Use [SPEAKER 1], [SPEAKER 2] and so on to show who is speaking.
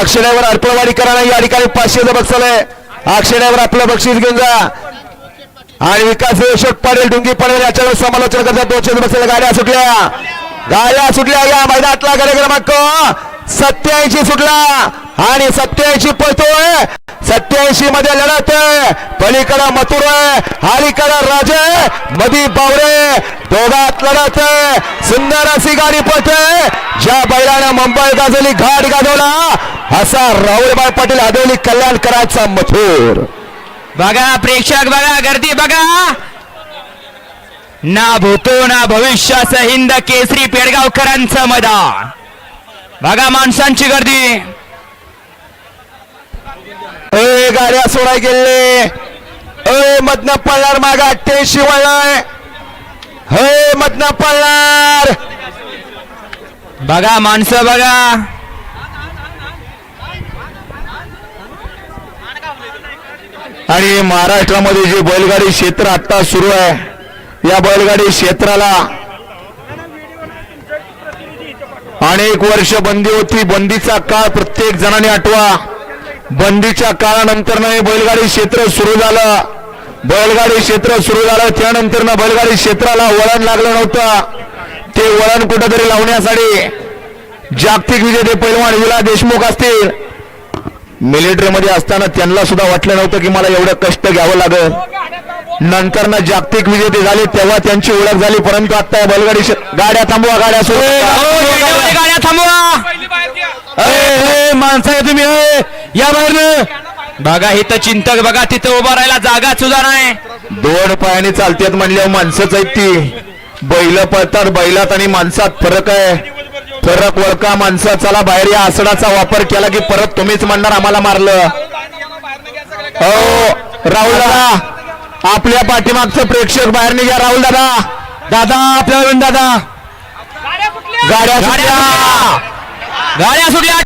[SPEAKER 1] अक्षण्यावर अर्पणवाडी करा या ठिकाणी पाचशेचं बक्षीस आहे अक्षण्यावर आपलं बक्षीस घेऊन जा. आणि विकास अशोक पाटील डुंगी पडेल याच्यावर समालोचन करतात. दोनशे बसलेल्या गाड्या सुटल्या. गाड्या सुटल्या. या मैदानातला गाड्या क्रमांक सत्याऐंशी सुटला. आणि सत्याऐंशी पळतो. सत्याऐंशी मध्ये लढत आहे. पलीकडं मथुर आहे. राजे. मधी बावरे. दोघात लढत आहे. सुंदर अशी गाडी पळते. ज्या बैलानं मुंबई गाजवली घाट गाजवला असा राहुलबाई पाटील हदवली कल्याणकरांचा मथुर.
[SPEAKER 2] बघा प्रेक्षक बघा गर्दी बघा. ना भूतो ना भविष्याचं हिंद केसरी पेडगावकरांचं मदा बघा माणसांची गर्दी.
[SPEAKER 1] गेले गाड्या सोडाय गेले. ए मधनं पळणार माग अठ्ठ्याऐंशी वळलाय हे मधनं पळणार.
[SPEAKER 2] बघा माणसं बघा.
[SPEAKER 1] आणि महाराष्ट्रामध्ये जे बैलगाडी क्षेत्र आता सुरू आहे या बैलगाडी क्षेत्राला अनेक वर्ष बंदी होती. बंदीचा काळ प्रत्येक जणांनी आठवा. बंदीच्या काळानंतर हे बैलगाडी क्षेत्र सुरू झालं. बैलगाडी क्षेत्र सुरू झालं त्यानंतर बैलगाडी क्षेत्राला वळण लागलं नव्हतं. ते वळण कुठंतरी लावण्यासाठी जागतिक विजेते पैलवान विला देशमुख असतील. मिलिटरीमध्ये असताना त्यांना सुद्धा वाटलं नव्हतं की मला एवढं कष्ट घ्यावं लागेल. नंतर ना जागतिक विजेते झाले तेव्हा त्यांची ओळख झाली परंतु आता या बैलगाडी गाड्या थांबवा गाड्या सुरू
[SPEAKER 2] गाड्या थांबवा
[SPEAKER 1] माणसं तुम्ही या बाहेर
[SPEAKER 2] बघा इथं चिंतक बघा तिथं उभा राहायला जागा सुद्धा नाही.
[SPEAKER 1] दोन पायाने चालतात म्हणल्यावर माणसंच आहेत ती. बैल पळतात बैलात आणि माणसात फरक आहे. फरक वळका माणसं. चला बाहेर या आसडाचा वापर केला की परत तुम्हीच म्हणणार आम्हाला मारलं. हो राहुल दादा आपल्या पाठीमागचं प्रेक्षक बाहेर निघा राहुल दादा. दादा आपल्या दादा. गाड्या
[SPEAKER 2] गाड्या
[SPEAKER 1] सुटल्या.
[SPEAKER 2] गाड्या सुटल्या.